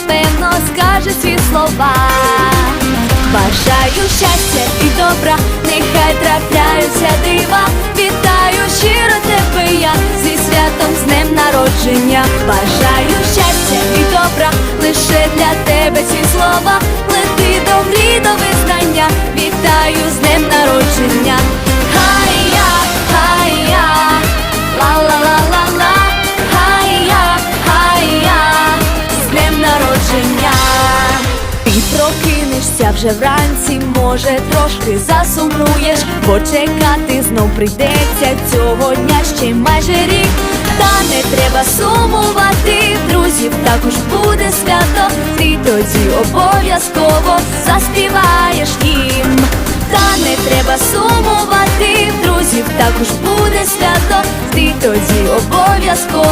напевно скаже ці слова. Бажаю щастя і добра, нехай трапляються дива. Вітаю щиро тебе я зі святом з днем народження. Бажаю щастя і добра, лише для тебе ці слова. Лети до мрій, до народження. Ти прокинешся вже вранці, може трошки засумуєш, бо чекати знов прийдеться цього дня ще майже рік. Та не треба сумувати, друзів також буде свято, ти тоді обов'язково заспіваєш їм. Та не треба сумувати, друзів також буде свято, ти тоді обов'язково.